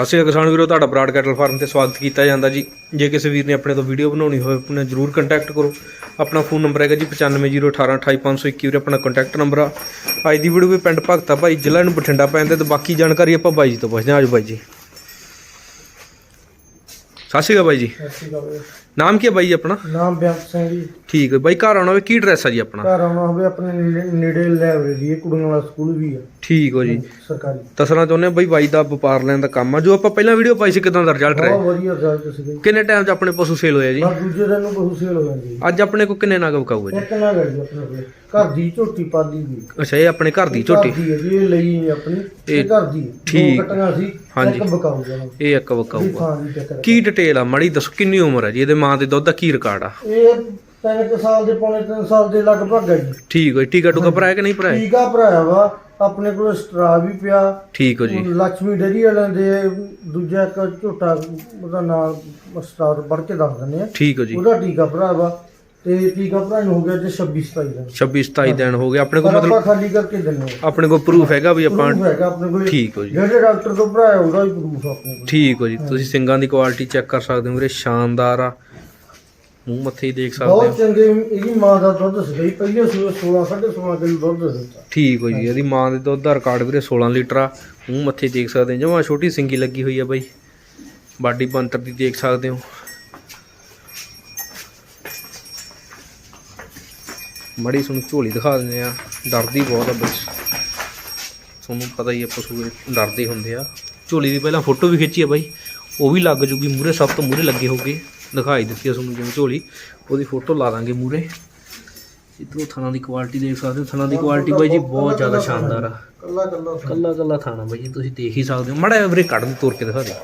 ਸਤਿ ਸ਼੍ਰੀ ਅਕਾਲ ਕਿਸਾਨ ਵੀਰੋ ਤੁਹਾਡਾ ਬਰਾਡ ਕੈਟਲ ਫਾਰਮ ਤੇ ਸਵਾਗਤ ਕੀਤਾ ਜਾਂਦਾ ਜੀ। ਜੇ ਕਿਸੇ ਵੀਰ ਨੇ ਆਪਣੇ ਤੋਂ ਵੀਡੀਓ ਬਣਾਉਣੀ ਹੋਵੇ ਆਪਣੇ ਜਰੂਰ ਕੰਟੈਕਟ ਕਰੋ। ਆਪਣਾ ਫੋਨ ਨੰਬਰ ਹੈਗਾ ਜੀ 9501828521 ਵੀਰੇ ਆਪਣਾ ਕੰਟੈਕਟ ਨੰਬਰ ਆ। ਅੱਜ ਦੀ ਵੀਡੀਓ ਵੀ ਪਿੰਡ ਭਗਤਾ ਭਾਈ ਜ਼ਿਲ੍ਹਾ ਨੂੰ ਬਠਿੰਡਾ ਪੈਂਦਾ ਤੇ ਬਾਕੀ ਜਾਣਕਾਰੀ ਆਪਾਂ ਬਾਈ ਜੀ ਤੋਂ ਪੁੱਛਦੇ ਹਾਂ। ਆਜੋ ਬਾਈ ਜੀ। ਸਤਿ ਸ਼੍ਰੀ ਅਕਾਲ ਬਾਈ ਜੀ। ਨਾਮ ਕੀ ਹੈ ਬਾਈ ਆਪਣਾ? ਨਾਮ ਬਿਆਨ ਸਿੰਘ ਜੀ। ਠੀਕ ਹੈ ਬਾਈ ਘਰ ਆਉਣਾ ਹੋਵੇ ਕੀ ਐਡਰੈਸ ਆ ਜੀ ਆਪਣਾ? ਘਰ ਆਉਣਾ ਹੋਵੇ ਆਪਣੇ ਨੇੜੇ- ਲਾਇਬ੍ਰੇਰੀ ਹੈ ਕੁੜੀਆਂ ਵਾਲਾ ਸਕੂਲ ਵੀ ਹੈ ਠੀਕ ਹੋ ਜੀ। ਸਰਕਾਰੀ। ਦੱਸਣਾ ਚਾਹੁੰਦੇ ਹਾਂ ਬਾਈ ਬਾਈ ਦਾ ਵਪਾਰ ਲੈਣ ਦਾ ਕੰਮ ਆ। ਜੋ ਆਪਾਂ ਪਹਿਲਾਂ ਵੀਡੀਓ ਪਾਈ ਸੀ ਕਿਦਾਂ ਦਾ ਰਿਜ਼ਲਟ ਰਿਹਾ? ਬਹੁਤ ਵਧੀਆ ਰਿਜ਼ਲਟ ਸੀਗਾ ਜੀ ਕਿੰਨੇ ਟਾਈਮ 'ਚ ਆਪਣੇ ਪਸ਼ੂ ਸੇਲ ਹੋਇਆ ਜੀ? ਬਸ ਦੂਜੇ ਦਿਨ ਨੂੰ ਬਹੁਤ ਸੇਲ ਹੋ ਜਾਂਦੀ ਹੈ ਅੱਜ ਆਪਣੇ ਕੋ ਕਿੰਨੇ ਨਗ ਵਿਕਾਊਗਾ ਜੀ? ਇੱਕ ਨਾ ਗਈ ਆਪਣੇ ਕੋਲ। ਘਰ ਦੀ ਝੋਟੀ ਪਾਲੀ ਦੀ। ਅੱਛਾ ਇਹ ਆਪਣੇ ਘਰ ਦੀ ਝੋਟੀ? ਹੈ ਜੀ ਇਹ ਲਈ ਨਹੀਂ ਆਪਣੀ। ਇਹ ਇਹ ਘਰ ਦੀ। ਹੈ। ਠੀਕ। ਦੋ ਕੱਟੀਆਂ ਸੀ ਹਾਂਜੀ। ਇੱਕ ਬਕਾਊਗਾ ਇਹ ਇੱਕ ਵੀ ਵਿਕਾਊਗਾ ਥਾਂ ਦੀ ਚੱਕਰ ਕੀ ਡਿਟੇਲ ਆ? ਮੜੀ ਦੱਸੋ ਕਿੰਨੀ ਉਮਰ ਹੈ ਜੀ? ਇਹਦੇ ਮਾਂ ਦੇ ਦੁੱਧ ਦਾ ਕੀ ਰਿਕਾਰਡ ਆ? ਇਹ ਤਿੰਨ ਕੁ ਸਾਲ ਦੇ ਪੌਣੇ ਤਿੰਨ ਸਾਲ ਦੇ ਲਗਭਗ ਹੈ ਜੀ। ਠੀਕ ਹੋ ਜੀ। ਟੀਕਾ ਟੁਕਾ ਭਰਾਇਆ ਕਿ ਨਹੀਂ ਭਰਾਇਆ? ਟੀਕਾ ਭਰਾਇਆ ਵਾ। ਆਪਣੇ ਕੋਲ ਸਟਰਾ ਵੀ ਪਿਆ। ਠੀਕ ਹੋ ਜੀ। ਲక్ష్ਮੀ ਡੇਰੀ ਵਾਲਿਆਂ ਦੇ ਦੂਜਾ ਇੱਕ ਝੋਟਾ ਉਹਦਾ ਨਾਮ ਸਟਾਰ ਪੜ ਕੇ ਦੱਸ ਦਿੰਦੇ ਆ। ਠੀਕ ਹੋ ਜੀ। ਉਹਦਾ ਟੀਕਾ ਭਰਾ ਵਾ ਤੇ ਟੀਕਾ ਭਰਾ ਨੂੰ ਹੋ ਗਿਆ ਜੇ 26 27 ਦਿਨ। 26 27 ਦਿਨ ਹੋ ਗਏ ਆਪਣੇ ਕੋਲ ਮਤਲਬ ਆਪਾਂ ਖਾਲੀ ਕਰਕੇ ਦਿੰਦੇ ਆ ਆਪਣੇ ਕੋਲ ਪ੍ਰੂਫ ਹੈਗਾ ਵੀ ਆਪਾਂ ਪ੍ਰੂਫ ਹੈਗਾ ਆਪਣੇ ਕੋਲ। ਠੀਕ ਹੋ ਜੀ। ਜਿਹੜੇ ਡਾਕਟਰ ਤੋਂ ਭਰਾਇਆ ਉਹਦਾ ਵੀ ਪ੍ਰੂਫ ਆਪਣੇ ਕੋਲ। ਠੀਕ ਹੋ ਜੀ। ਤੁਸੀਂ ਸਿੰਘਾਂ ਦੀ ਕੁਆਲਿਟੀ ਚੈੱਕ ਕਰ ਸਕਦੇ ਹੋ ਵੀਰੇ ਸ਼ਾਨਦਾਰ ਆ। ਮੂੰਹ ਮੱਥੇ ਹੀ ਦੇਖ ਸਕਦੇ ਬਹੁਤ ਹੋ। ਚੰਗੇ ਇਹਦੀ ਮਾਂ ਦਾ ਦੁੱਧ ਸੀ ਪਹਿਲੇ ਸੂਏ 16 16.5 ਕਿਲੋ ਦੁੱਧ ਦਿੱਤਾ। ਠੀਕ ਹੋ ਜੀ ਇਹਦੀ ਮਾਂ ਦੇ ਦੁੱਧ ਦਾ ਰਿਕਾਰਡ ਵੀਰੇ 16 ਲੀਟਰ ਆ ਮੂੰਹ ਮੱਥੇ ਦੇਖ ਸਕਦੇ ਹੋ। ਜਮਾ ਛੋਟੀ ਸਿੰਗੀ ਲੱਗੀ ਹੋਈ ਆ ਬਾਈ। ਬਾਡੀ ਬੰਤਰ ਦੀ ਦੇਖ ਸਕਦੇ ਹੋ। ਮੜੀ ਤੁਹਾਨੂੰ ਝੋਲੀ ਦਿਖਾ ਦਿੰਦੇ ਆ ਡਰਦੀ ਬਹੁਤ ਆ ਬਈ। ਤੁਹਾਨੂੰ ਪਤਾ ਹੀ ਆ ਪਸ਼ੂ ਡਰਦੇ ਹੁੰਦੇ ਆ। ਝੋਲੀ ਦੀ ਪਹਿਲਾਂ ਫੋਟੋ ਵੀ ਖਿੱਚੀ ਆ ਬਾਈ। ਉਹ ਵੀ ਲੱਗ ਜੂਗੀ ਮੂਰੇ ਸਭ ਤੋਂ ਮੂਰੇ ਲੱਗੇ ਹੋਗੇ। ਦਿਖਾਈ ਦਿੱਤੀ ਆ ਤੁਹਾਨੂੰ ਜਿਵੇਂ ਝੋਲੀ। ਉਹਦੀ ਫੋਟੋ ਲਾ ਦਾਂਗੇ ਮੂਰੇ ਇਧਰੋਂ ਥਣਾ ਦੀ ਕੁਆਲਿਟੀ ਦੇਖ ਸਕਦੇ ਹੋ। ਥਣਾ ਦੀ ਕੁਆਲਿਟੀ ਬਾਈ ਜੀ ਬਹੁਤ ਜ਼ਿਆਦਾ ਸ਼ਾਨਦਾਰ ਆ। ਕੱਲਾ ਕੱਲਾ ਕੱਲਾ ਕੱਲਾ ਥਾਣਾ ਬਾਈ ਜੀ ਤੁਸੀਂ ਦੇਖ ਹੀ ਸਕਦੇ ਹੋ। ਮੜਾ ਵੀਰੇ ਕੱਢ ਦੇ ਤੋੜ ਕੇ ਦਿਖਾ ਦੇ।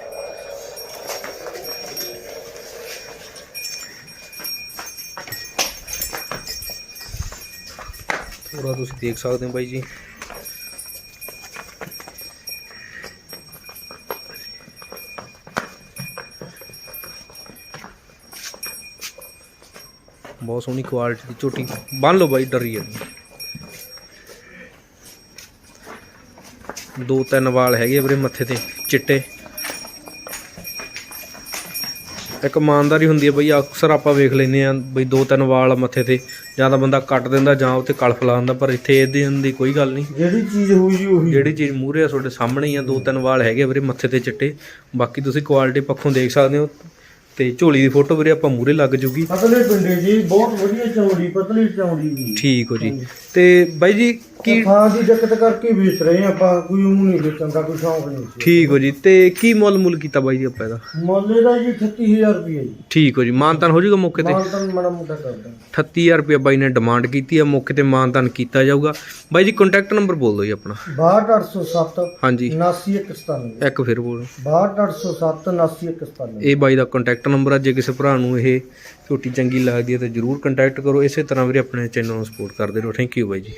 ਥੋੜਾ ਤੁਸੀਂ ਦੇਖ ਸਕਦੇ ਹੋ ਬਾਈ ਜੀ। ਬਹੁਤ ਸੋਹਣੀ ਕੁਆਲਿਟੀ ਦੀ ਝੋਟੀ। ਬੰਨ ਲਓ ਬਾਈ ਡਰੀ ਜਾਂਦੀ ਦੋ ਤਿੰਨ ਵਾਲ ਹੈਗੇ ਵੀਰੇ ਮੱਥੇ ਤੇ ਚਿੱਟੇ। ਇੱਕ ਇਮਾਨਦਾਰੀ ਹੁੰਦੀ ਹੈ ਬਈ ਅਕਸਰ ਆਪਾਂ ਵੇਖ ਲੈਨੇ ਆ ਬਈ ਦੋ ਤਿੰਨ ਵਾਲ ਮੱਥੇ ਤੇ ਜਾਂ ਤਾਂ ਬੰਦਾ ਕੱਟ ਦਿੰਦਾ ਜਾਂ ਉੱਤੇ ਕਲਫ ਲਾ ਦਿੰਦਾ ਪਰ ਇੱਥੇ ਇਹਦੇ ਦੀ ਕੋਈ ਗੱਲ ਨਹੀਂ। ਜਿਹੜੀ ਚੀਜ਼ ਹੋਈ ਜੀ ਉਹੀ। ਜਿਹੜੀ ਚੀਜ਼ ਮੂਹਰੇ ਆ ਤੁਹਾਡੇ ਸਾਹਮਣੇ ਹੀ ਆ ਦੋ ਤਿੰਨ ਵਾਲ ਹੈਗੇ ਵੀਰੇ ਮੱਥੇ ਤੇ ਚਿੱਟੇ। ਬਾਕੀ ਤੁਸੀਂ ਕੁਆਲਿਟੀ ਪੱਖੋਂ ਦੇਖ ਸਕਦੇ ਹੋ ਤੇ ਝੋਲੀ ਦੀ ਫੋਟੋ ਵੀਰੇ ਆਪਾਂ ਮੂਹਰੇ ਲੱਗ ਜੂਗੀ। ਪਤਲੇ ਪਿੰਡੇ ਜੀ ਬਹੁਤ ਵਧੀਆ ਚੌੜੀ ਪਤਲੀ ਚੌੜੀ ਜੀ। ਠੀਕ ਹੋ ਜੀ। ਤੇ ਬਾਈ ਜੀ ਕੀ ਥਾਂ ਦੀ ਦਿੱਕਤ ਕਰਕੇ ਵੇਚ ਰਹੇ ਹਾਂ ਆਪਾਂ ਕੋਈ ਉਹ ਨਹੀਂ ਵੇਚਣ ਦਾ ਕੋਈ ਸ਼ੌਂਕ ਨਹੀਂ। ਸੀ ਠੀਕ ਹੋ ਜੀ ਤੇ ਕੀ ਮੁੱਲ ਮੁੱਲ ਕੀਤਾ ਬਾਈ ਜੀ ਆਪਾਂ ਇਹਦਾ? ਮੁੱਲ ਦਾ ਜੀ 38000 ਰੁਪਏ ਜੀ। ਠੀਕ ਹੋ ਜੀ ਮਾਨਤਾਨ ਹੋ ਜਾਊਗਾ ਮੌਕੇ ਤੇ? ਮਾਨਤਨ ਮਾੜਾ ਮੋਟਾ ਕਰਦਾ 38000 ਰੁਪਏ ਬਾਈ ਨੇ ਡਿਮਾਂਡ ਕੀਤੀ ਹੈ ਮੌਕੇ ਤੇ ਮਾਨਤਾਨ ਕੀਤਾ ਜਾਊਗਾ। ਬਾਈ ਜੀ ਕੰਟੈਕਟ ਨੰਬਰ ਬੋਲ ਦਿਓ ਜੀ ਆਪਣਾ। 62807 ਹਾਂਜੀ। 79197 ਇੱਕ ਫਿਰ ਬੋਲੋ। 62807 79197 ਇਹ ਬਾਈ ਦਾ ਕੰਟੈਕਟ ਨੰਬਰ ਆ ਜੇ ਕਿਸੇ ਭਰਾ ਨੂੰ ਇਹ ਝੋਟੀ ਚੰਗੀ ਲੱਗਦੀ ਹੈ ਤਾਂ ਜਰੂਰ ਕੰਟੈਕਟ ਕਰੋ। ਇਸੇ ਤਰ੍ਹਾਂ ਵੀਰੇ ਆਪਣੇ ਚੈਨਲ ਨੂੰ ਸਪੋਰਟ ਕਰਦੇ ਰਹੋ। ਥੈਂਕ ਯੂ ਬਾਈ ਜੀ।